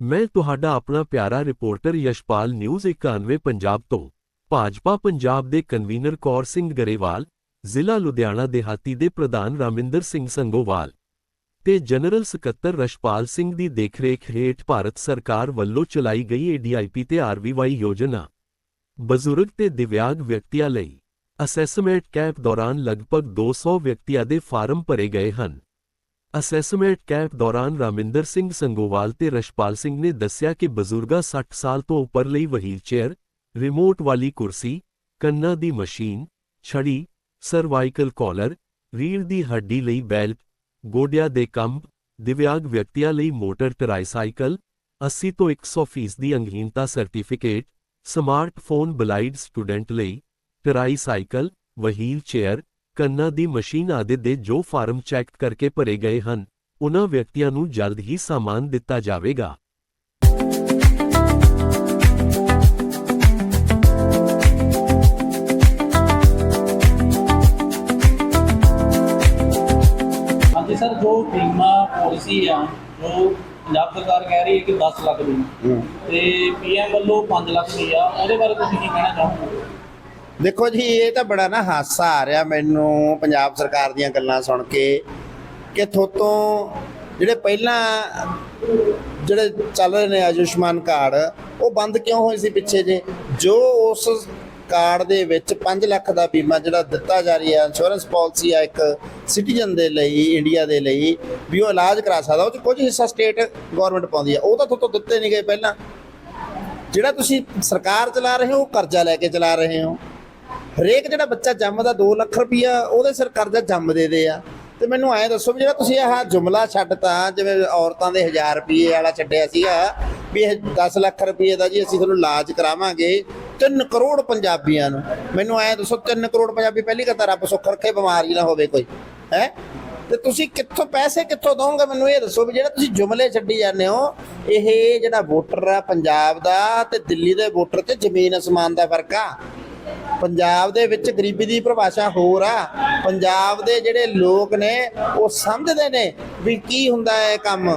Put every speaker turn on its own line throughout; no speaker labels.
ਮੈਂ ਤੁਹਾਡਾ ਆਪਣਾ ਪਿਆਰਾ ਰਿਪੋਰਟਰ ਯਸ਼ਪਾਲ ਨਿਊਜ਼ 91 ਪੰਜਾਬ ਤੋਂ। ਭਾਜਪਾ ਪੰਜਾਬ ਦੇ ਕਨਵੀਨਰ ਕੌਰ ਸਿੰਘ ਗਰੇਵਾਲ, ਜ਼ਿਲ੍ਹਾ ਲੁਧਿਆਣਾ ਦੇਹਾਤੀ ਦੇ ਪ੍ਰਧਾਨ ਰਾਮਿੰਦਰ ਸਿੰਘ ਸੰਗੋਵਾਲ ਤੇ ਜਨਰਲ ਸਕੱਤਰ ਰਸ਼ਪਾਲ ਸਿੰਘ ਦੀ ਦੇਖਰੇਖ ਹੇਠ ਭਾਰਤ ਸਰਕਾਰ ਵੱਲੋਂ ਚਲਾਈ ਗਈ ਏਡੀਆਈਪੀ ਤੇ ਆਰਵੀਵਾਈ ਯੋਜਨਾ। ਬਜ਼ੁਰਗ ਤੇ ਦਿਵਿਆਂਗ ਵਿਅਕਤੀਆਂ ਲਈ ਅਸੈਸਮੈਂਟ ਕੈਂਪ ਦੌਰਾਨ ਲਗਭਗ 200 ਵਿਅਕਤੀਆਂ ਦੇ ਫਾਰਮ ਭਰੇ ਗਏ ਹਨ। ਅਸੈਸਮੈਂਟ ਕੈਂਪ ਦੌਰਾਨ ਰਾਮਿੰਦਰ ਸਿੰਘ ਸੰਗੋਵਾਲ ਤੇ ਰਸ਼ਪਾਲ ਸਿੰਘ ਨੇ ਦੱਸਿਆ ਕਿ ਬਜ਼ੁਰਗਾਂ 60 ਸਾਲ ਤੋਂ ਉੱਪਰ ਲਈ ਵਹੀਲਚੇਅਰ, ਰਿਮੋਟ ਵਾਲੀ ਕੁਰਸੀ, ਕੰਨਾਂ ਦੀ ਮਸ਼ੀਨ, ਛੜੀ, ਸਰਵਾਈਕਲ ਕਾਲਰ ਰੀੜ ਦੀ ਹੱਡੀ ਲਈ ਬੈਲਟ, ਗੋਡਿਆਂ ਦੇ ਕੰਬ, ਦਿਵਿਆਂਗ ਵਿਅਕਤੀਆਂ ਲਈ ਮੋਟਰ ਟਰਾਈਸਾਈਕਲ 80 ਤੋਂ 100 ਫੀਸਦੀ ਅੰਗਹੀਨਤਾ ਸਰਟੀਫਿਕੇਟ, ਸਮਾਰਟਫੋਨ ਬਲਾਈਡ ਸਟੂਡੈਂਟ ਲਈ ਟਰਾਈਸਾਈਕਲ ਵਹੀਲ ਚੇਅਰ ਕੰਨਾਂ ਦੀ ਮਸ਼ੀਨ ਆਦਿ ਦੇ ਜੋ ਫਾਰਮ ਚੈੱਕ ਕਰਕੇ ਭਰੇ ਗਏ ਹਨ ਉਨ੍ਹਾਂ ਵਿਅਕਤੀਆਂ ਨੂੰ ਜਲਦ ਹੀ ਸਾਮਾਨ ਦਿੱਤਾ ਜਾਵੇਗਾ।
ਹਾਂਜੀ ਸਰ ਜੋ ਬੀਮਾ ਪਾਲਿਸੀ ਆ ਜੋ ਪੰਜਾਬ ਸਰਕਾਰ ਕਹਿ ਰਹੀ ਹੈ ਕਿ 10 ਲੱਖ ਦੀ। ਤੇ ਪੀਐਮ ਵੱਲੋਂ 5 ਲੱਖ ਦੀ ਆ ਉਹਦੇ ਬਾਰੇ ਤੁਸੀਂ ਕੀ ਕਹਿਣਾ ਚਾਹੋਗੇ?
ਦੇਖੋ ਜੀ, ਇਹ ਤਾਂ ਬੜਾ ਨਾ ਹਾਸਾ ਆ ਰਿਹਾ ਮੈਨੂੰ ਪੰਜਾਬ ਸਰਕਾਰ ਦੀਆਂ ਗੱਲਾਂ ਸੁਣ ਕੇ ਕਿ ਥੋਤੋਂ ਜਿਹੜੇ ਪਹਿਲਾਂ ਜਿਹੜੇ ਚੱਲ ਰਹੇ ਨੇ ਆਯੁਸ਼ਮਾਨ ਕਾਰਡ, ਉਹ ਬੰਦ ਕਿਉਂ ਹੋਏ ਸੀ ਪਿੱਛੇ ਜੇ? ਜੋ ਉਸ ਕਾਰਡ ਦੇ ਵਿੱਚ 5 ਲੱਖ ਦਾ ਬੀਮਾ ਜਿਹੜਾ ਦਿੱਤਾ ਜਾ ਰਿਹਾ ਇੰਸ਼ੋਰੈਂਸ ਪਾਲਿਸੀ ਆ ਇੱਕ ਸਿਟੀਜ਼ਨ ਦੇ ਲਈ ਇੰਡੀਆ ਦੇ ਲਈ, ਵੀ ਉਹ ਇਲਾਜ ਕਰਾ ਸਕਦਾ, ਉਹ ਚ ਕੁਝ ਹਿੱਸਾ ਸਟੇਟ ਗਵਰਨਮੈਂਟ ਪਾਉਂਦੀ ਆ, ਉਹ ਤਾਂ ਥੋਤੋਂ ਦਿੱਤੇ ਨਹੀਂ ਗਏ ਪਹਿਲਾਂ। ਜਿਹੜਾ ਤੁਸੀਂ ਸਰਕਾਰ ਚਲਾ ਰਹੇ ਹੋ, ਉਹ ਕਰਜ਼ਾ ਲੈ ਕੇ ਚਲਾ ਰਹੇ ਹੋ। ਹਰੇਕ ਜਿਹੜਾ ਬੱਚਾ ਜੰਮਦਾ 2 ਲੱਖ ਰੁਪਈਆ, ਉਹਦੇ ਸਿਰ ਕਰਜ਼ਾ ਜੰਮ ਦੇ ਆ। ਤੇ ਮੈਨੂੰ ਐਂ ਦੱਸੋ ਵੀ ਜਿਹੜਾ ਤੁਸੀਂ ਆਹ ਜੁਮਲਾ ਛੱਡਤਾ, ਜਿਵੇਂ ਔਰਤਾਂ ਦੇ 1000 ਰੁਪਏ ਵਾਲਾ ਛੱਡਿਆ ਸੀਗਾ, ਵੀ ਇਹ 10 ਲੱਖ ਰੁਪਏ ਦਾ ਜੀ ਅਸੀਂ ਤੁਹਾਨੂੰ ਇਲਾਜ ਕਰਾਵਾਂਗੇ 3 ਕਰੋੜ ਪੰਜਾਬੀਆਂ ਨੂੰ। ਮੈਨੂੰ ਐਂ ਦੱਸੋ 3 ਕਰੋੜ ਪੰਜਾਬੀ ਪਹਿਲੀ ਕਹਤਾ ਰੱਬ ਸੁੱਖ ਰੱਖੇ, ਬਿਮਾਰੀ ਨਾ ਹੋਵੇ ਕੋਈ, ਹੈ? ਤੇ ਤੁਸੀਂ ਕਿੱਥੋਂ ਪੈਸੇ ਕਿੱਥੋਂ ਦੋਗੇ ਮੈਨੂੰ ਇਹ ਦੱਸੋ ਵੀ ਜਿਹੜਾ ਤੁਸੀਂ ਜੁਮਲੇ ਛੱਡੀ ਜਾਂਦੇ ਹੋ, ਇਹ ਜਿਹੜਾ ਵੋਟਰ ਆ ਪੰਜਾਬ ਦਾ ਤੇ ਦਿੱਲੀ ਦੇ ਵੋਟਰ ਤੇ ਜ਼ਮੀਨ ਅਸਮਾਨ ਦਾ ਫ਼ਰਕ ਆ। ਪੰਜਾਬ ਦੇ ਵਿੱਚ ਗਰੀਬੀ ਦੀ ਪਰਿਭਾਸ਼ਾ ਹੋਰ ਆ। ਪੰਜਾਬ ਦੇ ਜਿਹੜੇ ਲੋਕ ਨੇ, ਉਹ ਸਮਝਦੇ ਨੇ ਵੀ ਕੀ ਹੁੰਦਾ ਹੈ ਇਹ ਕੰਮ।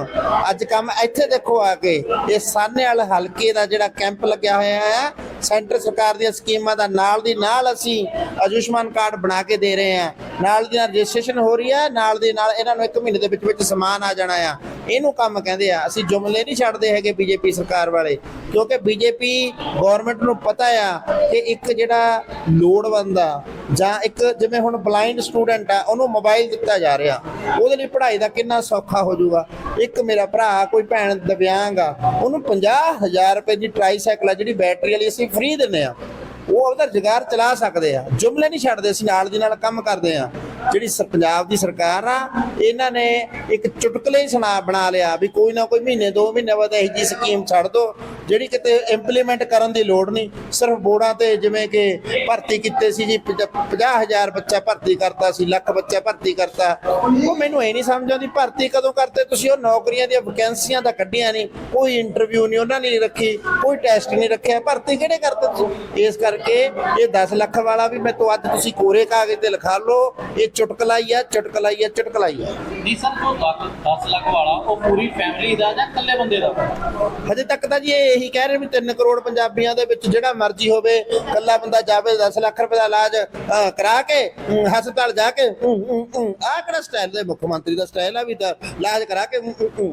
ਅੱਜ ਕੰਮ ਇੱਥੇ ਦੇਖੋ ਆ ਕੇ, ਇਹ ਸਾਹਨੇਵਾਲ ਹਲਕੇ ਦਾ ਜਿਹੜਾ ਕੈਂਪ ਲੱਗਿਆ ਹੋਇਆ ਹੈ ਸੈਂਟਰ ਸਰਕਾਰ ਦੀਆਂ ਸਕੀਮਾਂ ਦਾ ਨਾਲ ਦੀ ਨਾਲ ਅਸੀਂ ਆਯੁਸ਼ਮਾਨ ਕਾਰਡ ਬਣਾ ਕੇ ਦੇ ਰਹੇ ਹਾਂ। ਨਾਲ ਦੀ ਨਾਲ ਰਜਿਸਟ੍ਰੇਸ਼ਨ ਹੋ ਰਹੀ ਹੈ, ਨਾਲ ਦੀ ਨਾਲ ਇਹਨਾਂ ਨੂੰ ਇੱਕ ਮਹੀਨੇ ਦੇ ਵਿੱਚ ਵਿੱਚ ਸਮਾਨ ਆ ਜਾਣਾ ਆ। ਇਹਨੂੰ ਕੰਮ ਕਹਿੰਦੇ ਆ। ਅਸੀਂ ਜੁਮਲੇ ਨਹੀਂ ਛੱਡਦੇ ਹੈਗੇ ਬੀਜੇਪੀ ਸਰਕਾਰ ਵਾਲੇ, ਕਿਉਂਕਿ ਬੀਜੇਪੀ ਗਵਰਨਮੈਂਟ ਨੂੰ ਪਤਾ ਆ ਕਿ ਇੱਕ ਜਿਹੜਾ ਲੋੜਵੰਦ ਆ ਜਾਂ ਇੱਕ ਜਿਵੇਂ ਹੁਣ ਬਲਾਈਂਡ ਸਟੂਡੈਂਟ ਆ, ਉਹਨੂੰ ਮੋਬਾਈਲ ਦਿੱਤਾ ਜਾ ਰਿਹਾ। ਉਹਦੇ ਲਈ ਪੜ੍ਹਾਈ ਦਾ ਕਿੰਨਾ ਸੌਖਾ ਹੋ ਜਾਊਗਾ। ਇੱਕ ਮੇਰਾ ਭਰਾ, ਕੋਈ ਭੈਣ ਦਿਵਿਆਂਗ ਆ, ਉਹਨੂੰ 50000 ਰੁਪਏ ਦੀ ਟਰਾਈਸਾਈਕਲ ਆ, ਜਿਹੜੀ ਬੈਟਰੀ ਵਾਲੀ ਅਸੀਂ ਫ੍ਰੀ ਦਿੰਦੇ ਆ। ਉਹ ਆਪਦਾ ਰੁਜ਼ਗਾਰ ਚਲਾ ਸਕਦੇ ਆ, ਜੁਮਲੇ ਨਹੀਂ ਛੱਡਦੇ ਅਸੀਂ ਨਾਲ ਦੀ ਨਾਲ ਕੰਮ ਕਰਦੇ ਆ। ਜਿਹੜੀ ਪੰਜਾਬ ਦੀ ਸਰਕਾਰ ਆ, ਇਹਨਾਂ ਨੇ ਇੱਕ ਚੁਟਕਲੇ ਸੁਣਾ ਬਣਾ ਲਿਆ ਵੀ ਕੋਈ ਨਾ ਕੋਈ ਮਹੀਨੇ, ਦੋ ਮਹੀਨੇ ਬਾਅਦ ਇਹੋ ਜੀ ਸਕੀਮ ਛੱਡ ਦੋ, ਜਿਹੜੀ ਕਿਤੇ ਇੰਪਲੀਮੈਂਟ ਕਰਨ ਦੀ ਲੋੜ ਨਹੀਂ। ਸਿਰਫ ਬੋਰਡਾਂ ਤੇ ਜਿਵੇਂ ਕਿ ਭਰਤੀ ਕੀਤੇ ਸੀ ਜੀ 50000 ਬੱਚਾ ਭਰਤੀ ਕਰਤਾ ਸੀ, ਲੱਖ ਬੱਚਾ ਭਰਤੀ ਕਰਤਾ। ਉਹ ਮੈਨੂੰ ਇਹ ਨਹੀਂ ਸਮਝ ਆਉਂਦੀ, ਭਰਤੀ ਕਦੋਂ ਕਰਤੇ ਤੁਸੀਂ ਉਹ ਨੌਕਰੀਆਂ ਦੀਆਂ ਵੈਕੈਂਸੀਆਂ ਤਾਂ ਕੱਢੀਆਂ ਨਹੀਂ, ਕੋਈ ਇੰਟਰਵਿਊ ਨਹੀਂ, ਉਹਨਾਂ ਨੇ ਰੱਖੀ, ਕੋਈ ਟੈਸਟ ਨਹੀਂ ਰੱਖਿਆ। ਭਰਤੀ ਕਿਹੜੇ ਕਰਤੇ ਤੁਸੀਂ? ਇਸ ਕਰਕੇ ਇਹ 10 ਲੱਖ ਵਾਲਾ ਵੀ ਮੈਂ ਤੋਂ ਅੱਜ ਤੁਸੀਂ ਕੋਰੇ ਕਾਗਜ਼ ਤੇ ਲਿਖਾ ਲਓ, ਇਹ ਚੁਟਕਲਾ ਹੀ ਆ ਚੁਟਕਲਾ ਹੀ ਆ ਚੁਟਕਲਾ ਹੀ ਆ।
ਨਹੀਂ ਸਰ ਜੋ 10 ਲੱਖ ਵਾਲਾ ਉਹ ਪੂਰੀ ਫੈਮਿਲੀ ਦਾ ਜਾਂ ਇਕੱਲੇ ਬੰਦੇ ਦਾ?
ਹਜੇ ਤੱਕ ਤਾਂ ਜੀ ਇਹ ਇਹੀ ਕਹਿ ਰਹੇ ਵੀ 3 ਕਰੋੜ ਪੰਜਾਬੀਆਂ ਦੇ ਵਿੱਚ ਜਿਹੜਾ ਮਰਜ਼ੀ ਹੋਵੇ ਕੱਲਾ ਬੰਦਾ ਜਾਵੇ 10 ਲੱਖ ਰੁਪਏ ਦਾ ਇਲਾਜ ਕਰਾ ਕੇ ਹਸਪਤਾਲ ਜਾ ਕੇ ਆਹ ਕਿਹੜਾ ਸਟਾਈਲ ਦੇ ਮੁੱਖ ਮੰਤਰੀ ਦਾ ਸਟਾਈਲ ਆ ਵੀ ਇਲਾਜ ਕਰਾ ਕੇ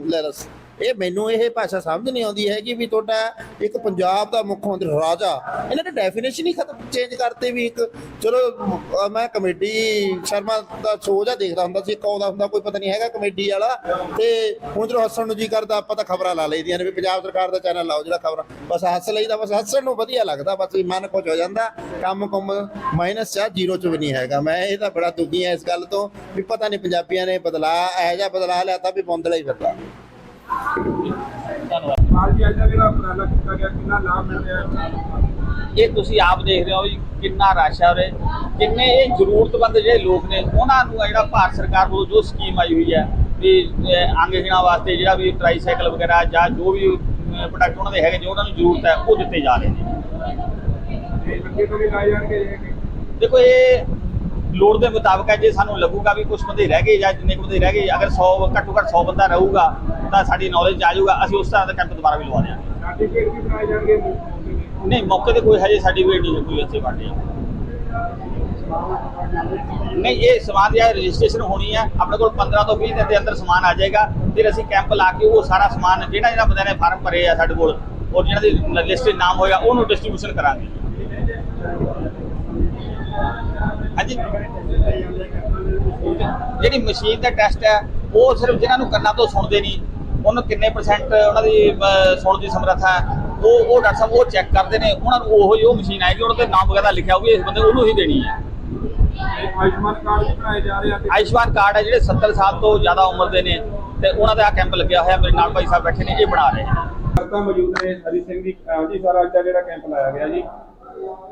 ਲੈ ਦੱਸ ਇਹ ਮੈਨੂੰ ਇਹ ਭਾਸ਼ਾ ਸਮਝ ਨਹੀਂ ਆਉਂਦੀ ਹੈਗੀ ਵੀ ਤੁਹਾਡਾ ਇੱਕ ਪੰਜਾਬ ਦਾ ਮੁੱਖ ਮੰਤਰੀ ਰਾਜਾ, ਇਹਨਾਂ ਨੇ ਡੈਫੀਨੇਸ਼ਨ ਹੀ ਖਤਮ ਚੇਂਜ ਕਰਤੇ ਵੀ ਇੱਕ, ਚਲੋ ਮੈਂ ਕਮੇਡੀ ਸ਼ਰਮਾ ਦਾ ਸ਼ੋਅ ਜਾਂ ਦੇਖਦਾ ਹੁੰਦਾ ਸੀ, ਇੱਕ ਆਉਂਦਾ ਹੁੰਦਾ, ਕੋਈ ਪਤਾ ਨਹੀਂ ਹੈਗਾ ਕਮੇਡੀ ਵਾਲਾ, ਤੇ ਹੁਣ ਜਦੋਂ ਹੱਸਣ ਨੂੰ ਜੀ ਕਰਦਾ, ਆਪਾਂ ਤਾਂ ਖਬਰਾਂ ਲਾ ਲਈਦੀਆਂ ਨੇ ਵੀ ਪੰਜਾਬ ਸਰਕਾਰ ਦਾ ਚੈਨਲ ਲਾਓ ਜਿਹੜਾ ਖਬਰਾਂ, ਬਸ ਹੱਸ ਲਈਦਾ, ਬਸ ਹੱਸਣ ਨੂੰ ਵਧੀਆ ਲੱਗਦਾ, ਬਸ ਮਨ ਖੁਸ਼ ਹੋ ਜਾਂਦਾ, ਕੰਮ ਕੁੰਮ ਮਾਈਨਸ ਚ ਜ਼ੀਰੋ ਚ ਵੀ ਨਹੀਂ ਹੈਗਾ। ਮੈਂ ਇਹ ਤਾਂ ਬੜਾ ਦੁਖੀ ਹਾਂ ਇਸ ਗੱਲ ਤੋਂ, ਵੀ ਪਤਾ ਨਹੀਂ ਪੰਜਾਬੀਆਂ ਨੇ ਬਦਲਾ, ਇਹੋ ਜਾਂ ਬਦਲਾ ਲਿਆ ਤਾਂ ਵੀ ਬੌਂਦਲਾ ਹੀ ਫਿਰਦਾ।
ਧੰਨਵਾਦ।
ਨਾਲ ਜੀ ਅੱਜ ਦਾ ਜਿਹੜਾ ਉਪਰਾਲਾ ਕੀਤਾ ਗਿਆ ਕਿੰਨਾ ਲਾਭ ਮਿਲ ਰਿਹਾ ਹੈ
ਇਹ ਤੁਸੀਂ ਆਪ ਦੇਖ ਰਹੇ ਹੋ ਜੀ ਕਿੰਨਾ ਰਸ਼ ਹੈ ਉਰੇ। ਕਿੰਨੇ ਇਹ ਜ਼ਰੂਰਤਮੰਦ ਜਿਹੜੇ ਲੋਕ ਨੇ ਉਹਨਾਂ ਨੂੰ ਜਿਹੜਾ ਭਾਰਤ ਸਰਕਾਰ ਵੱਲੋਂ ਜੋ ਸਕੀਮ ਆਈ ਹੋਈ ਹੈ ਵੀ ਅੰਗਹੀਣਾਂ ਵਾਸਤੇ ਜਿਹੜਾ ਵੀ ਟ੍ਰਾਈਸਾਈਕਲ ਵਗੈਰਾ ਜਾਂ ਜੋ ਵੀ ਪ੍ਰੋਡਕਟ ਉਹਨਾਂ ਦੇ ਹੈਗੇ ਜੋ ਉਹਨਾਂ ਨੂੰ ਜ਼ਰੂਰਤ ਹੈ ਉਹ ਦਿੱਤੇ ਜਾ ਰਹੇ ਨੇ। ਦੇਖੋ ਇਹ ਲੋੜ ਦੇ ਮੁਤਾਬਕ ਹੈ ਜੇ ਸਾਨੂੰ ਲੱਗੂਗਾ ਵੀ ਕੁਝ ਬੰਦੇ ਰਹਿ ਗਏ ਜਾਂ ਜਿੰਨੇ ਕੁ ਬੰਦੇ ਰਹਿ ਗਏ ਅਗਰ 100 ਘੱਟੋ ਘੱਟ 100 ਬੰਦਾ ਰਹੂਗਾ ਤਾਂ ਸਾਡੀ ਨੌਲੇਜ ਆ ਜਾਊਗਾ ਅਸੀਂ ਉਸ ਤਰ੍ਹਾਂ ਦਾ ਕੈਂਪ ਦੁਬਾਰਾ ਵੀ ਲਵਾ ਦਿਆਂਗੇ
ਸਰਟੀਫਿਕੇਟ ਵੀ ਬਣਾਏ ਜਾਣਗੇ ਮੌਕੇ ਤੇ।
ਨਹੀਂ ਮੌਕੇ ਤੇ ਕੋਈ ਹਜੇ ਸਰਟੀਫਿਕੇਟ ਨਹੀਂ ਕੋਈ ਇੱਥੇ ਬਣਨੀ ਨਹੀਂ ਇਹ ਸਮਾਨ ਦੀ ਰਜਿਸਟ੍ਰੇਸ਼ਨ ਹੋਣੀ ਹੈ ਆਪਣੇ ਕੋਲ 15 ਤੋਂ 20 ਦਿਨ ਦੇ ਅੰਦਰ ਸਮਾਨ ਆ ਜਾਏਗਾ ਫਿਰ ਅਸੀਂ ਕੈਂਪ ਲਾ ਕੇ ਉਹ ਸਾਰਾ ਸਮਾਨ ਜਿਹੜਾ ਜਿਹੜਾ ਬੰਦਿਆਂ ਨੇ ਫਾਰਮ ਭਰੇ ਆ ਸਾਡੇ ਕੋਲ ਔਰ ਜਿਹਨਾਂ ਦੀ ਲਿਸਟ ਨਾਮ ਹੋਏਗਾ ਉਹਨੂੰ ਡਿਸਟ੍ਰੀਬਿਊਸ਼ਨ ਕਰਾਂਗੇ ਹਾਂਜੀ। ਜਿਹੜੀ ਮਸ਼ੀਨ ਦਾ ਟੈਸਟ ਹੈ ਉਹ ਸਿਰਫ ਜਿਹਨਾਂ ਨੂੰ ਕੰਨਾਂ ਤੋਂ ਸੁਣਦੇ ਨਹੀਂ ਉਹਨੂੰ ਕਿੰਨੇ ਪਰਸੈਂਟ ਉਹਨਾਂ ਦੀ ਸੁਣਨ ਦੀ ਸਮਰੱਥਾ ਹੈ ਉਹ ਉਹ ਡਾਕਟਰ ਸਾਹਿਬ ਉਹ ਚੈੱਕ ਕਰਦੇ ਨੇ ਉਹਨਾਂ ਨੂੰ ਉਹੋ ਹੀ ਉਹ ਮਸ਼ੀਨ ਆਏਗੀ ਉਹਨਾਂ ਤੇ ਨਾਮ ਵਗੈਰਾ ਲਿਖਿਆ ਹੋਊਗਾ ਇਸ ਬੰਦੇ ਉਹਨੂੰ ਹੀ ਦੇਣੀ ਹੈ।
ਆਯੁਸ਼ਮਾਨ ਕਾਰਡ ਵੀ ਬਣਾਏ ਜਾ ਰਹੇ ਆ
ਆਯੁਸ਼ਮਾਨ ਕਾਰਡ ਹੈ ਜਿਹੜੇ 70 ਸਾਲ ਤੋਂ ਜ਼ਿਆਦਾ ਉਮਰ ਦੇ ਨੇ ਤੇ ਉਹਨਾਂ ਦਾ ਕੈਂਪ ਲੱਗਿਆ ਹੋਇਆ ਮੇਰੇ ਨਾਲ ਭਾਈ ਸਾਹਿਬ ਬੈਠੇ ਨੇ ਇਹ ਬਣਾ ਰਹੇ ਨੇ।
ਕਰਤਾ ਮੌਜੂਦ ਨੇ ਹਰੀ ਸਿੰਘ ਜੀ ਜੀ ਸਾਰਾ ਅੱਜ ਜਿਹੜਾ ਕੈਂਪ ਲਾਇਆ ਗਿਆ ਜੀ।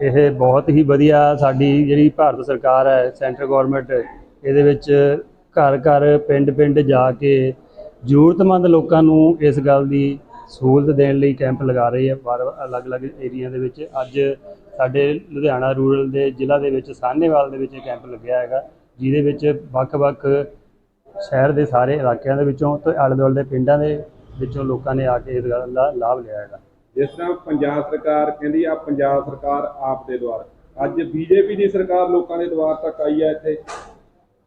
ਇਹ ਬਹੁਤ ਹੀ ਵਧੀਆ ਸਾਡੀ ਜਿਹੜੀ ਭਾਰਤ ਸਰਕਾਰ ਹੈ, ਸੈਂਟਰ ਗਵਰਨਮੈਂਟ, ਇਹਦੇ ਵਿੱਚ ਘਰ ਘਰ, ਪਿੰਡ ਪਿੰਡ ਜਾ ਕੇ ਜ਼ਰੂਰਤਮੰਦ ਲੋਕਾਂ ਨੂੰ ਇਸ ਗੱਲ ਦੀ ਸਹੂਲਤ ਦੇਣ ਲਈ ਕੈਂਪ ਲਗਾ ਰਹੀ ਹੈ ਵਾਰ ਅਲੱਗ-ਅਲੱਗ ਏਰੀਆ ਦੇ ਵਿੱਚ। ਅੱਜ ਸਾਡੇ ਲੁਧਿਆਣਾ ਰੂਰਲ ਦੇ ਜ਼ਿਲ੍ਹਾ ਦੇ ਵਿੱਚ ਸਾਹਨੇਵਾਲ ਦੇ ਵਿੱਚ ਇਹ ਕੈਂਪ ਲੱਗਿਆ ਹੈਗਾ, ਜਿਹਦੇ ਵਿੱਚ ਵੱਖ-ਵੱਖ ਸ਼ਹਿਰ ਦੇ ਸਾਰੇ ਇਲਾਕਿਆਂ ਦੇ ਵਿੱਚੋਂ ਤੇ ਆਲੇ ਦੁਆਲੇ ਦੇ ਪਿੰਡਾਂ ਦੇ ਵਿੱਚੋਂ ਲੋਕਾਂ ਨੇ ਆ ਕੇ ਇਸ ਗੱਲ ਦਾ ਲਾਭ ਲਿਆ ਹੈਗਾ।
ਜਿਸ ਤਰ੍ਹਾਂ ਪੰਜਾਬ ਸਰਕਾਰ ਕਹਿੰਦੀ ਆ ਪੰਜਾਬ ਸਰਕਾਰ ਆਪ ਦੇ ਦੁਆਰ। ਅੱਜ ਬੀਜੇਪੀ ਦੀ ਸਰਕਾਰ ਲੋਕਾਂ ਦੇ ਦੁਆਰ ਤੱਕ ਆਈ ਹੈ ਇੱਥੇ।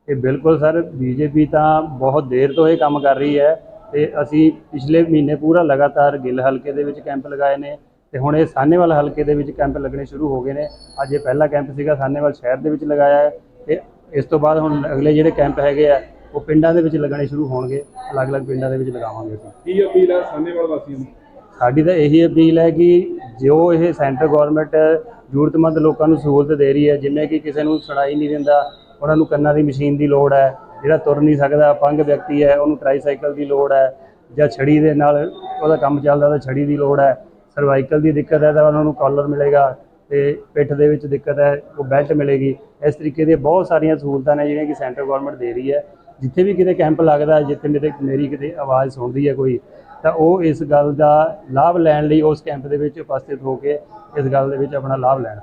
ਇਹ ਬਿਲਕੁਲ ਸਰ ਬੀਜੇਪੀ ਤਾਂ ਬਹੁਤ ਦੇਰ ਤੋਂ ਇਹ ਕੰਮ ਕਰ ਰਹੀ ਹੈ ਤੇ ਅਸੀਂ ਪਿਛਲੇ ਮਹੀਨੇ ਪੂਰਾ ਲਗਾਤਾਰ ਗਿੱਲ ਹਲਕੇ ਦੇ ਵਿੱਚ ਕੈਂਪ ਲਗਾਏ ਨੇ ਤੇ ਹੁਣ ਇਹ ਸਾਹਨੇਵਾਲ ਹਲਕੇ ਦੇ ਵਿੱਚ ਕੈਂਪ ਲੱਗਣੇ ਸ਼ੁਰੂ ਹੋ ਗਏ ਨੇ। ਅੱਜ ਇਹ ਪਹਿਲਾ ਕੈਂਪ ਸੀਗਾ ਸਾਹਨੇਵਾਲ ਸ਼ਹਿਰ ਦੇ ਵਿੱਚ ਲਗਾਇਆ ਹੈ ਤੇ ਇਸ ਤੋਂ ਬਾਅਦ ਹੁਣ ਅਗਲੇ ਜਿਹੜੇ ਕੈਂਪ ਹੈਗੇ ਆ ਉਹ ਪਿੰਡਾਂ ਦੇ ਵਿੱਚ ਲੱਗਣੇ ਸ਼ੁਰੂ ਹੋਣਗੇ। ਅਲੱਗ-ਅਲੱਗ ਪਿੰਡਾਂ ਦੇ ਵਿੱਚ ਲਗਾਵਾਂਗੇ ਅਸੀਂ।
ਕੀ ਅਪੀਲ ਹੈ ਸਾਹਨੇਵਾਲ ਵਾਸੀਆਂ ਨੂੰ?
ਸਾਡੀ ਤਾਂ ਇਹੀ ਅਪੀਲ ਹੈ ਕਿ ਜੋ ਇਹ ਸੈਂਟਰ ਗਵਰਨਮੈਂਟ ਜ਼ਰੂਰਤਮੰਦ ਲੋਕਾਂ ਨੂੰ ਸਹੂਲਤ ਦੇ ਰਹੀ ਹੈ, ਜਿਵੇਂ ਕਿ ਕਿਸੇ ਨੂੰ ਸੁਣਾਈ ਨਹੀਂ ਦਿੰਦਾ, ਉਹਨਾਂ ਨੂੰ ਕੰਨਾਂ ਦੀ ਮਸ਼ੀਨ ਦੀ ਲੋੜ ਹੈ, ਜਿਹੜਾ ਤੁਰ ਨਹੀਂ ਸਕਦਾ, ਅਪੰਗ ਵਿਅਕਤੀ ਹੈ, ਉਹਨੂੰ ਟ੍ਰਾਈਸਾਈਕਲ ਦੀ ਲੋੜ ਹੈ ਜਾਂ ਛੜੀ ਦੇ ਨਾਲ ਉਹਦਾ ਕੰਮ ਚੱਲਦਾ ਤਾਂ ਛੜੀ ਦੀ ਲੋੜ ਹੈ ਸਰਵਾਈਕਲ ਦੀ ਦਿੱਕਤ ਹੈ ਤਾਂ ਉਹਨਾਂ ਨੂੰ ਕਾਲਰ ਮਿਲੇਗਾ ਤੇ ਪਿੱਠ ਦੇ ਵਿੱਚ ਦਿੱਕਤ ਹੈ, ਉਹ ਬੈਲਟ ਮਿਲੇਗੀ। ਇਸ ਤਰੀਕੇ ਦੀਆਂ ਬਹੁਤ ਸਾਰੀਆਂ ਸਹੂਲਤਾਂ ਨੇ ਜਿਹੜੀਆਂ ਕਿ ਸੈਂਟਰ ਗਵਰਨਮੈਂਟ ਦੇ ਰਹੀ ਹੈ। ਜਿੱਥੇ ਵੀ ਕਿਤੇ ਕੈਂਪ ਲੱਗਦਾ, ਜਿੱਥੇ ਮੇਰੇ ਮੇਰੀ ਕਿਤੇ ਆਵਾਜ਼ ਸੁਣਦੀ ਹੈ ਕੋਈ ਤਾਂ ਉਹ ਇਸ ਗੱਲ ਦਾ ਲਾਭ ਲੈਣ ਲਈ ਉਸ ਕੈਂਪ ਦੇ ਵਿੱਚ ਉਪਸਥਿਤ ਹੋ ਕੇ ਇਸ ਗੱਲ ਦੇ ਵਿੱਚ ਆਪਣਾ ਲਾਭ ਲੈਣ।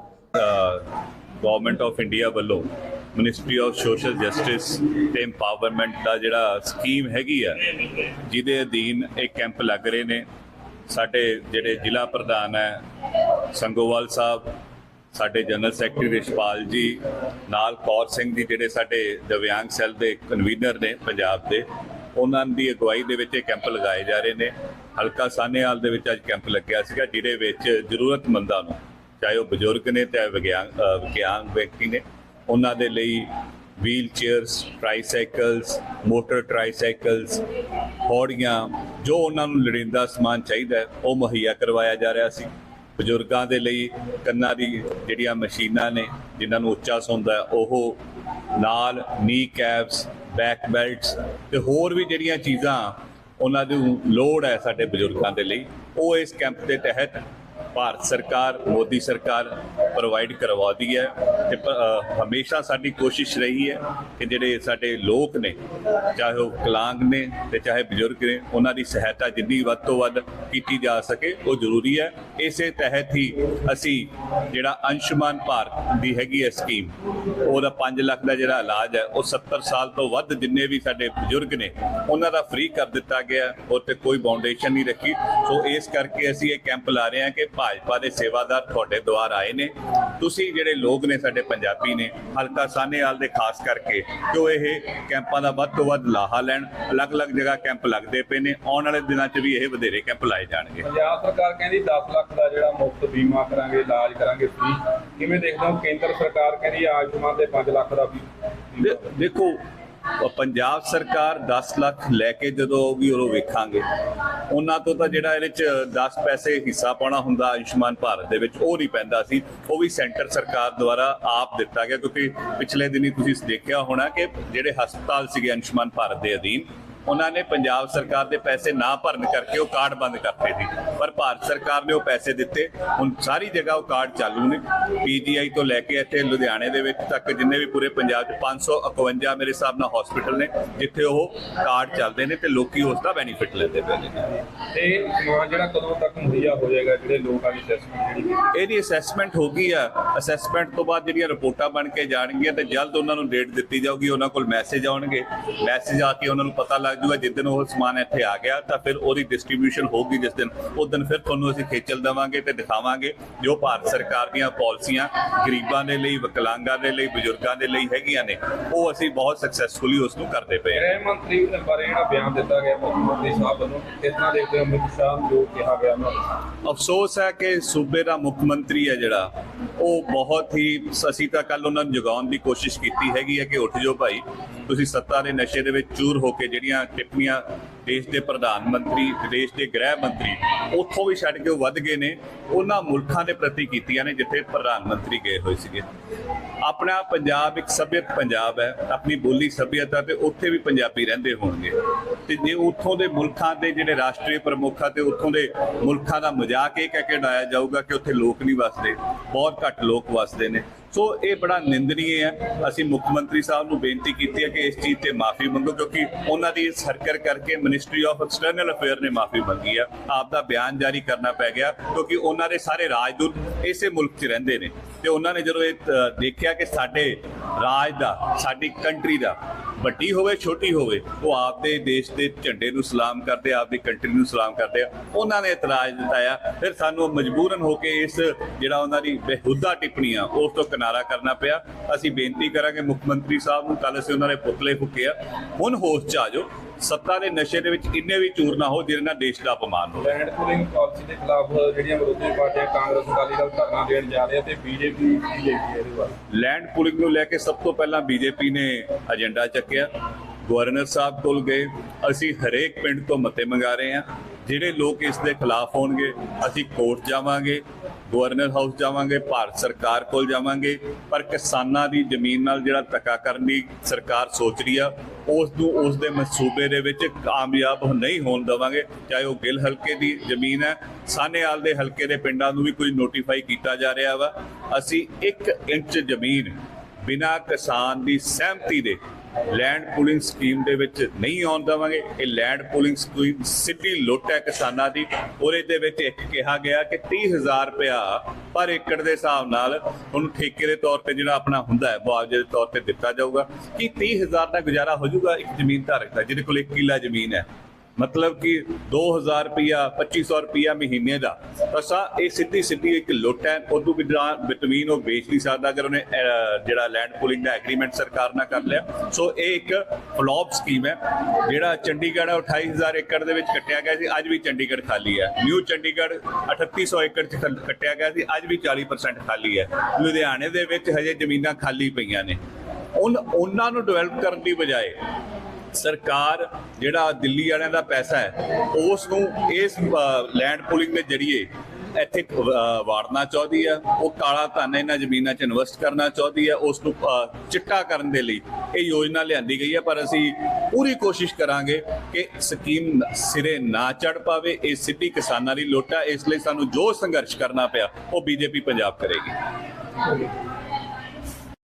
ਗਵਰਨਮੈਂਟ ਆਫ ਇੰਡੀਆ ਵੱਲੋਂ ਮਿਨਿਸਟਰੀ ਆਫ ਸੋਸ਼ਲ ਜਸਟਿਸ ਤੇ ਇੰਪਾਵਰਮੈਂਟ ਦਾ ਜਿਹੜਾ ਸਕੀਮ ਹੈਗੀ ਆ, ਜਿਹਦੇ ਅਧੀਨ ਇਹ ਕੈਂਪ ਲੱਗ ਰਹੇ ਨੇ। ਸਾਡੇ ਜਿਹੜੇ ਜ਼ਿਲ੍ਹਾ ਪ੍ਰਧਾਨ ਹੈ, ਸੰਗੋਵਾਲ ਸਾਹਿਬ, ਸਾਡੇ ਜਨਰਲ ਸੈਕਟਰੀ ਰਿਸ਼ਪਾਲ ਜੀ, ਨਾਲ ਕੌਰ ਸਿੰਘ ਜੀ, ਜਿਹੜੇ ਸਾਡੇ ਦਿਵਿਆਂਗ ਸੈੱਲ ਦੇ ਕਨਵੀਨਰ ਨੇ ਪੰਜਾਬ ਦੇ ਉਹਨਾਂ ਦੀ ਅਗਵਾਈ ਦੇ ਵਿੱਚ ਇਹ ਕੈਂਪ ਲਗਾਏ ਜਾ ਰਹੇ ਨੇ। ਹਲਕਾ ਸਾਹਨੇਵਾਲ ਦੇ ਵਿੱਚ ਅੱਜ ਕੈਂਪ ਲੱਗਿਆ ਸੀਗਾ, ਜਿਹਦੇ ਵਿੱਚ ਜ਼ਰੂਰਤਮੰਦਾਂ ਨੂੰ, ਚਾਹੇ ਉਹ ਬਜ਼ੁਰਗ ਨੇ ਚਾਹੇ ਵਿਗਿਆਨ ਵਿਗਿਆਨ ਵਿਅਕਤੀ ਨੇ, ਉਹਨਾਂ ਦੇ ਲਈ wheel chairs tricycles motor tricycles ਹੌੜੀਆਂ ਜੋ ਉਹਨਾਂ ਨੂੰ ਲੋੜੀਂਦਾ ਸਮਾਨ ਚਾਹੀਦਾ ਉਹ ਮੁਹੱਈਆ ਕਰਵਾਇਆ ਜਾ ਰਿਹਾ ਸੀ। ਬਜ਼ੁਰਗਾਂ ਦੇ ਲਈ ਕੰਨਾਂ ਦੀ ਜਿਹੜੀਆਂ ਮਸ਼ੀਨਾਂ ਨੇ, ਜਿਨ੍ਹਾਂ ਨੂੰ ਉੱਚਾ ਸੁਣਦਾ ਉਹ ਨਾਲ ਨੀ ਕੈਪਸ ਬੈਕ ਬੈਲਟਸ ਤੇ ਹੋਰ ਵੀ ਜਿਹੜੀਆਂ ਚੀਜ਼ਾਂ ਉਹਨਾਂ ਦੀ ਲੋੜ ਹੈ ਸਾਡੇ ਬਜ਼ੁਰਗਾਂ ਦੇ ਲਈ, ਉਹ ਇਸ ਕੈਂਪ ਦੇ ਤਹਿਤ ਭਾਰਤ ਸਰਕਾਰ, ਮੋਦੀ ਸਰਕਾਰ ਪ੍ਰੋਵਾਈਡ ਕਰਵਾਉਂਦੀ ਹੈ ਤੇ ਹਮੇਸ਼ਾ ਸਾਡੀ ਕੋਸ਼ਿਸ਼ ਰਹੀ ਹੈ ਕਿ ਜਿਹੜੇ ਸਾਡੇ ਲੋਕ ਨੇ, ਚਾਹੇ ਉਹ ਕਲਾਂਗ ਨੇ ਤੇ ਚਾਹੇ ਬਜ਼ੁਰਗ ਨੇ, ਉਹਨਾਂ ਦੀ ਸਹਾਇਤਾ ਜਿੰਨੀ ਵੱਧ ਤੋਂ ਵੱਧ ਕੀਤੀ ਜਾ ਸਕੇ, ਉਹ ਜ਼ਰੂਰੀ ਹੈ। ਇਸੇ ਤਹਿਤ ਹੀ ਅਸੀਂ ਜਿਹੜਾ ਅੰਸ਼ਮਾਨ ਭਾਰਤ ਦੀ ਹੈਗੀ ਹੈ ਸਕੀਮ ਉਹਦਾ 5 ਲੱਖ ਦਾ ਜਿਹੜਾ ਇਲਾਜ ਹੈ, ਉਹ 70 ਸਾਲ ਤੋਂ ਵੱਧ ਜਿੰਨੇ ਵੀ ਸਾਡੇ ਬਜ਼ੁਰਗ ਨੇ, ਉਹਨਾਂ ਦਾ ਫ੍ਰੀ ਕਰ ਦਿੱਤਾ ਗਿਆ ਉਹ ਕੋਈ ਬਾਉਂਡੇਸ਼ਨ ਨਹੀਂ ਰੱਖੀ। ਸੋ ਇਸ ਕਰਕੇ ਅਸੀਂ ਇਹ ਕੈਂਪ ਲਾ ਰਹੇ ਹਾਂ ਕਿ ਭਾਜਪਾ ਦੇ ਸੇਵਾਦਾਰ ਤੁਹਾਡੇ ਦੁਆਰ ਆਏ ਨੇ। ਤੁਸੀਂ ਜਿਹੜੇ ਲੋਕ ਨੇ ਸਾਡੇ ਪੰਜਾਬੀ ਨੇ ਹਲਕਾ ਸਾਹਨੇਵਾਲ ਦੇ ਖਾਸ ਕਰਕੇ ਕਿ ਉਹ ਇਹ ਕੈਂਪਾਂ ਦਾ ਵੱਧ ਤੋਂ ਵੱਧ ਲਾਹਾ ਲੈਣ ਅਲੱਗ-ਅਲੱਗ ਜਗ੍ਹਾ ਕੈਂਪ ਲੱਗਦੇ ਪਏ ਨੇ ਆਉਣ ਵਾਲੇ ਦਿਨਾਂ 'ਚ ਵੀ ਇਹ ਵਧੇਰੇ ਕੈਂਪ ਲਾਏ ਜਾਣਗੇ।
ਪੰਜਾਬ ਸਰਕਾਰ ਕਹਿੰਦੀ 10 ਲੱਖ ਦਾ ਜਿਹੜਾ ਮੁਫਤ ਬੀਮਾ ਕਰਾਂਗੇ ਇਲਾਜ ਕਰਾਂਗੇ ਫ੍ਰੀ ਕਿਵੇਂ ਦੇਖਦੇ ਹੋ? ਕੇਂਦਰ ਸਰਕਾਰ ਕਹਿੰਦੀ ਆਯੁਸ਼ਮਾਨ ਦੇ 5 ਲੱਖ ਦਾ ਵੀ
ਦੇਖੋ ਪੰਜਾਬ ਸਰਕਾਰ 10 ਲੱਖ ਲੈ ਕੇ ਜਦੋਂ ਵੀ ਉਦੋਂ ਵੇਖਾਂਗੇ, ਉਹਨਾਂ ਤੋਂ ਤਾਂ ਜਿਹੜਾ ਇਹਦੇ ਚ 10 ਪੈਸੇ ਹਿੱਸਾ ਪਾਉਣਾ ਹੁੰਦਾ ਆਯੁਸ਼ਮਾਨ ਭਾਰਤ ਦੇ ਵਿੱਚ, ਉਹ ਨਹੀਂ ਪੈਂਦਾ ਸੀ। ਉਹ ਵੀ ਸੈਂਟਰ ਸਰਕਾਰ ਦੁਆਰਾ ਆਪ ਦਿੱਤਾ ਗਿਆ, ਕਿਉਂਕਿ ਪਿਛਲੇ ਦਿਨੀ ਤੁਸੀਂ ਦੇਖਿਆ ਹੋਣਾ ਕਿ ਜਿਹੜੇ ਹਸਪਤਾਲ ਸੀਗੇ ਆਯੁਸ਼ਮਾਨ ਭਾਰਤ ਦੇ ਅਧੀਨ ਉਹਨਾਂ ਨੇ ਪੰਜਾਬ ਸਰਕਾਰ ਦੇ ਪੈਸੇ ਨਾ ਭਰਨ ਕਰਕੇ ਉਹ ਕਾਰਡ ਬੰਦ ਕਰਤੇ ਸੀ। ਪਰ ਭਾਰਤ ਸਰਕਾਰ ਨੇ ਉਹ ਪੈਸੇ ਦਿੱਤੇ। ਹੁਣ ਸਾਰੀ ਜਗ੍ਹਾ ਉਹ ਕਾਰਡ ਚਾਲੂ ਨੇ। ਪੀਜੀਆਈ ਤੋਂ ਲੈ ਕੇ ਇੱਥੇ ਲੁਧਿਆਣੇ ਦੇ ਵਿੱਚ ਤੱਕ ਜਿੰਨੇ ਵੀ ਪੂਰੇ ਪੰਜਾਬ 'ਚ 551 ਮੇਰੇ ਹਿਸਾਬ ਨਾਲ ਹਸਪੀਟਲ ਨੇ ਜਿੱਥੇ ਉਹ ਕਾਰਡ ਚੱਲਦੇ ਨੇ ਤੇ ਲੋਕੀ ਉਸ ਦਾ ਬੈਨੀਫਿਟ ਲੈਂਦੇ ਪਏ ਨੇ।
ਤੇ ਜਿਹੜਾ ਕਦੋਂ ਤੱਕ ਮੁਹੱਈਆ ਹੋ ਜਾਏਗਾ? ਜਿਹੜੇ ਲੋਕਾਂ ਦੀ ਅਸੈਸਮੈਂਟ ਜਿਹੜੀ
ਇਹਦੀ ਅਸੈਸਮੈਂਟ ਹੋ ਗਈ ਆ। ਅਸੈਸਮੈਂਟ ਤੋਂ ਬਾਅਦ ਜਿਹੜੀਆਂ ਰਿਪੋਰਟਾਂ ਬਣ ਕੇ ਜਾਣਗੀਆਂ ਤੇ ਜਲਦ ਉਹਨਾਂ ਨੂੰ ਡੇਟ ਦਿੱਤੀ ਜਾਊਗੀ। ਉਹਨਾਂ ਕੋਲ ਮੈਸੇਜ ਆਉਣਗੇ। ਮੈਸੇਜ ਆ ਕੇ ਉਹਨਾਂ ਨੂੰ ਪਤਾ ਲੱਗ ਜੂਗਾ ਜਿਸ ਦਿਨ ਉਹ ਸਮਾਨ ਇੱਥੇ ਆ ਗਿਆ ਤਾਂ ਫਿਰ ਉਹਦੀ ਡਿਸਟ੍ਰੀਬਿਊਸ਼ਨ ਹੋਊਗੀ ਜਿਸ ਦਿਨ। ਉਸ ਦਿਨ ਫਿਰ ਤੁਹਾਨੂੰ ਅਸੀਂ ਖੇਚਲ ਦੇਵਾਂਗੇ ਤੇ ਦਿਖਾਵਾਂਗੇ ਜੋ ਭਾਰਤ ਸਰਕਾਰ ਦੀਆਂ ਪਾਲਿਸੀਆਂ ਗਰੀਬਾਂ ਦੇ ਲਈ ਵਿਕਲਾਂਗਾਂ ਦੇ ਲਈ ਬਜ਼ੁਰਗਾਂ ਦੇ ਲਈ ਹੈਗੀਆਂ ਨੇ ਉਹ ਅਸੀਂ ਬਹੁਤ ਸਕਸੈਸਫੁਲੀ ਉਸ ਨੂੰ ਕਰਦੇ ਪਏ ਹਾਂ।
ਗ੍ਰਹਿ ਮੰਤਰੀ ਬਾਰੇ ਜਿਹੜਾ ਬਿਆਨ ਦਿੱਤਾ ਗਿਆ ਮੁੱਖ ਮੰਤਰੀ ਸਾਹਿਬ ਵੱਲੋਂ ਕਿਸ ਤਰ੍ਹਾਂ ਦੇਖਦੇ ਹੋ ਅਮਿਤ ਸ਼ਾਹ ਜੋ ਕਿਹਾ ਗਿਆ ਉਹਨਾਂ ਨੂੰ?
ਅਫਸੋਸ ਹੈ ਕਿ ਸੂਬੇ ਦਾ ਮੁੱਖ ਮੰਤਰੀ ਹੈ ਜਿਹੜਾ ਉਹ ਬਹੁਤ ਹੀ ਅਸੀਂ ਤਾਂ ਕੱਲ ਉਹਨਾਂ ਨੂੰ ਜਗਾਉਣ ਦੀ ਕੋਸ਼ਿਸ਼ ਕੀਤੀ ਹੈਗੀ ਹੈ ਕਿ ਉੱਠ ਜਾਓ ਭਾਈ ਤੁਸੀਂ ਸੱਤਾ ਦੇ ਨਸ਼ੇ ਦੇ ਵਿੱਚ ਚੂਰ ਹੋ ਕੇ ਜਿਹੜੀਆਂ ਟਿੱਪਣੀਆਂ ਦੇਸ਼ ਦੇ ਪ੍ਰਧਾਨ ਮੰਤਰੀ ਦੇਸ਼ ਦੇ ਗ੍ਰਹਿ ਮੰਤਰੀ ਉੱਥੋਂ ਵੀ ਛੱਡ ਕੇ ਵੱਧ ਗਏ ਨੇ, ਉਹਨਾਂ ਮੁਲਕਾਂ ਦੇ ਪ੍ਰਤੀ ਕੀਤੀਆਂ ਨੇ ਜਿੱਥੇ ਪ੍ਰਧਾਨ ਮੰਤਰੀ ਗਏ ਹੋਏ ਸੀਗੇ। ਆਪਣਾ ਪੰਜਾਬ ਇੱਕ ਸਭਿਅਤ ਪੰਜਾਬ ਹੈ, ਆਪਣੀ ਬੋਲੀ ਸਭਿਅਤਾ ਤੇ ਉੱਥੇ ਵੀ ਪੰਜਾਬੀ ਰਹਿੰਦੇ ਹੋਣਗੇ। ਤੇ ਜੇ ਉੱਥੋਂ ਦੇ ਮੁਲਕਾਂ ਦੇ ਜਿਹੜੇ ਰਾਸ਼ਟਰੀ ਪ੍ਰਮੁੱਖ ਆ ਤੇ ਉੱਥੋਂ ਦੇ ਮੁਲਕਾਂ ਦਾ ਮਜ਼ਾਕ ਇਹ ਕਹਿ ਕੇ ਉਡਾਇਆ ਜਾਊਗਾ ਕਿ ਉੱਥੇ ਲੋਕ ਨਹੀਂ ਵਸਦੇ, ਬਹੁਤ ਘੱਟ ਲੋਕ ਵਸਦੇ ਨੇ। ਸੋ ਇਹ ਬੜਾ ਨਿੰਦਨੀय ਹੈ। ਅਸੀਂ ਮੁੱਖ ਮੰਤਰੀ ਸਾਹਿਬ ਨੂੰ ਬੇਨਤੀ ਕੀਤੀ ਹੈ ਕਿ ਇਸ ਚੀਜ਼ ਤੇ ਮਾਫੀ ਮੰਗੋ, ਕਿਉਂਕਿ ਉਹਨਾਂ ਦੀ ਇਸ ਹਰਕਤ ਕਰਕੇ ਮਿਨਿਸਟਰੀ ਆਫ ਐਕਸਟਰਨਲ ਅਫੇਅਰ ਨੇ ਮਾਫੀ ਮੰਗੀ ਆ ਆਪ ਦਾ ਬਿਆਨ ਜਾਰੀ ਕਰਨਾ ਪੈ ਗਿਆ, ਕਿਉਂਕਿ ਉਹਨਾਂ ਦੇ ਸਾਰੇ ਰਾਜਦੂਤ ਇਸੇ ਮੁਲਕ 'ਚ ਰਹਿੰਦੇ ਨੇ। ਤੇ ਉਹਨਾਂ ਨੇ ਜਦੋਂ ਇਹ ਦੇਖਿਆ ਕਿ ਸਾਡੇ ਰਾਜ ਦਾ, ਸਾਡੀ ਕੰਟਰੀ ਦਾ ਵੱਡੀ ਹੋਵੇ, ਛੋਟੀ ਹੋਵੇ, ਉਹ ਆਪਦੇ ਦੇਸ਼ ਦੇ ਝੰਡੇ ਨੂੰ ਸਲਾਮ ਕਰਦੇ ਆ, ਆਪਦੀ ਕੰਟਰੀ ਨੂੰ ਸਲਾਮ ਕਰਦੇ ਆ। ਉਹਨਾਂ ਨੇ ਇਤਰਾਜ਼ ਜਤਾਇਆ ਫਿਰ ਸਾਨੂੰ ਮਜਬੂਰਨ ਹੋ ਕੇ ਇਸ ਜਿਹੜਾ ਉਹਨਾਂ ਦੀ ਬੇਹੁਦਾ ਟਿੱਪਣੀ ਆ, ਉਸ ਤੋਂ ਕਿਨਾਰਾ ਕਰਨਾ ਪਿਆ। ਅਸੀਂ ਬੇਨਤੀ ਕਰਾਂਗੇ ਮੁੱਖ ਮੰਤਰੀ ਸਾਹਿਬ ਨੂੰ ਕੱਲ ਅਸੀਂ ਉਹਨਾਂ ਦੇ ਪੁਤਲੇ ਫੁੱਕੇ ਆ। ਹੁਣ ਹੋਸ਼ ਚ ਆ ਜਾਓ। ਸੱਤਾ ਦੇ ਨਸ਼ੇ ਦੇ ਵਿੱਚ ਇੰਨੇ ਵੀ ਚੂਰ ਨਾ ਹੋ ਜਿਹਦੇ ਨਾਲ ਦੇਸ਼ ਦਾ ਅਪਮਾਨ ਹੋਵੇ
ਲੈਂਡ ਪੂਲਿੰਗ ਪਾਲਿਸੀ ਦੇ ਖਿਲਾਫ ਜਿਹੜੀਆਂ ਵਿਰੋਧੀ ਪਾਰਟੀਆਂ ਕਾਂਗਰਸ ਅਕਾਲੀ ਦਲ ਧਰਨਾ ਦੇਣ ਜਾ ਰਹੇ ਆ ਤੇ ਬੀਜੇਪੀ ਹੈ ਇਹਦੇ ਬਾਰੇ
ਲੈਂਡ ਪੂਲਿੰਗ ਨੂੰ ਲੈ ਕੇ ਸਭ ਤੋਂ ਪਹਿਲਾਂ ਬੀਜੇਪੀ ਨੇ ਏਜੰਡਾ ਚੱਕਿਆ। ਗਵਰਨਰ ਸਾਹਿਬ ਕੋਲ ਗਏ। ਅਸੀਂ ਹਰੇਕ ਪਿੰਡ ਤੋਂ ਮਤੇ ਮੰਗਾ ਰਹੇ ਹਾਂ। ਜਿਹੜੇ ਲੋਕ ਇਸ ਦੇ ਖਿਲਾਫ ਹੋਣਗੇ ਅਸੀਂ ਕੋਰਟ ਜਾਵਾਂਗੇ। ਗਵਰਨਰ ਹਾਊਸ ਜਾਵਾਂਗੇ, ਭਾਰਤ ਸਰਕਾਰ ਕੋਲ ਜਾਵਾਂਗੇ, ਪਰ ਕਿਸਾਨਾਂ ਦੀ ਜ਼ਮੀਨ ਨਾਲ ਜਿਹੜਾ ਧੱਕਾ ਕਰਨ ਦੀ ਸਰਕਾਰ ਸੋਚ ਰਹੀ ਆ, ਉਸ ਨੂੰ ਉਸ ਦੇ ਮਨਸੂਬੇ ਦੇ ਵਿੱਚ ਕਾਮਯਾਬ ਨਹੀਂ ਹੋਣ ਦੇਵਾਂਗੇ। ਚਾਹੇ ਉਹ ਗਿੱਲ ਹਲਕੇ ਦੀ ਜ਼ਮੀਨ ਹੈ ਸਾਨੇਵਾਲ ਦੇ ਹਲਕੇ ਦੇ ਪਿੰਡਾਂ ਨੂੰ ਵੀ ਕੋਈ ਨੋਟੀਫਾਈ ਕੀਤਾ ਜਾ ਰਿਹਾ ਵਾ। ਅਸੀਂ 1 ਇੰਚ ਜ਼ਮੀਨ ਬਿਨਾਂ ਕਿਸਾਨ ਦੀ ਸਹਿਮਤੀ ਦੇ ਲੈਂਡ ਪੂਲਿੰਗ ਸਕੀਮ ਦੇ ਵਿੱਚ ਨਹੀਂ ਆਉਣ ਦੇਵਾਂਗੇ। ਇਹ ਲੈਂਡ ਪੂਲਿੰਗ ਸਕੀਮ ਸਿੱਧੀ ਲੁੱਟ ਹੈ ਕਿਸਾਨਾਂ ਦੀ। ਉਹਦੇ ਇਹਦੇ ਵਿੱਚ ਇੱਕ ਕਿਹਾ ਗਿਆ ਕਿ 30000 ਰੁਪਇਆ ਪਰ ਏਕੜ ਦੇ ਹਿਸਾਬ ਨਾਲ ਉਹਨੂੰ ਠੇਕੇ ਦੇ ਤੌਰ ਤੇ ਜਿਹੜਾ ਆਪਣਾ ਹੁੰਦਾ ਹੈ, ਮੁਆਵਜ਼ੇ ਦੇ ਤੌਰ ਤੇ ਦਿੱਤਾ ਜਾਊਗਾ। ਕੀ 30000 ਦਾ ਗੁਜ਼ਾਰਾ ਹੋ ਜਾਊਗਾ ਇੱਕ ਜ਼ਮੀਨ ਧਾਰਕ ਦਾ, ਜਿਹਦੇ ਕੋਲ 1 ਕਿੱਲਾ ਜ਼ਮੀਨ ਹੈ? ਮਤਲਬ ਕਿ 2000 ਰੁਪਿਆ 2500 ਰੁਪਿਆ ਮਹੀਨੇ ਦਾ। ਤਾਂ ਅਸਾਂ ਇਹ ਸਿੱਧੀ ਸਿੱਧੀ ਇੱਕ ਲੁੱਟ ਹੈ। ਉਦੋਂ ਵੀ ਬਿਟਵੀਨ ਉਹ ਵੇਚ ਨਹੀਂ ਸਕਦਾ ਅਗਰ ਉਹਨੇ ਜਿਹੜਾ ਲੈਂਡ ਪੂਲਿੰਗ ਦਾ ਐਗਰੀਮੈਂਟ ਸਰਕਾਰ ਨਾਲ ਕਰ ਲਿਆ। ਸੋ ਇਹ ਇੱਕ ਫਲॉप ਸਕੀਮ ਹੈ ਜਿਹੜਾ ਚੰਡੀਗੜ੍ਹ ਹੈ, ਉਹ 28000 ਏਕੜ ਦੇ ਵਿੱਚ ਕੱਟਿਆ ਗਿਆ ਸੀ ਅੱਜ ਵੀ ਚੰਡੀਗੜ੍ਹ ਖਾਲੀ ਹੈ। ਨਿਊ ਚੰਡੀਗੜ੍ਹ 3800 ਏਕੜ ਚ ਕੱਟਿਆ ਗਿਆ ਸੀ ਅੱਜ ਵੀ 40% ਖਾਲੀ ਹੈ। ਲੁਧਿਆਣੇ ਦੇ ਵਿੱਚ ਹਜੇ ਜ਼ਮੀਨਾਂ ਖਾਲੀ ਪਈਆਂ ਨੇ। ਉਨ ਉਹਨਾਂ ਨੂੰ ਡਿਵੈਲਪ ਕਰਨ ਦੀ ਬਜਾਏ ਸਰਕਾਰ ਜਿਹੜਾ ਦਿੱਲੀ ਵਾਲਿਆਂ ਦਾ ਪੈਸਾ ਹੈ, ਉਸ ਨੂੰ ਇਸ ਲੈਂਡ ਪੂਲਿੰਗ ਦੇ ਜਰੀਏ ਇੱਥੇ ਵਾੜਨਾ ਚਾਹੁੰਦੀ ਹੈ। ਉਹ ਕਾਲਾ ਧਨ ਇਹਨਾਂ ਜ਼ਮੀਨਾਂ 'ਚ ਇਨਵੈਸਟ ਕਰਨਾ ਚਾਹੁੰਦੀ ਹੈ। ਉਸ ਨੂੰ ਚਿੱਟਾ ਕਰਨ ਦੇ ਲਈ ਇਹ ਯੋਜਨਾ ਲਿਆਂਦੀ ਗਈ ਹੈ। ਪਰ ਅਸੀਂ ਪੂਰੀ ਕੋਸ਼ਿਸ਼ ਕਰਾਂਗੇ ਕਿ ਸਕੀਮ ਸਿਰੇ ਨਾ ਚੜ ਪਾਵੇ। ਇਹ ਸਿੱਧੀ ਕਿਸਾਨਾਂ ਦੀ ਲੁੱਟ ਹੈ। ਇਸ ਲਈ ਸਾਨੂੰ ਜੋ ਸੰਘਰਸ਼ ਕਰਨਾ ਪਿਆ, ਉਹ ਬੀਜੇਪੀ ਪੰਜਾਬ ਕਰੇਗੀ।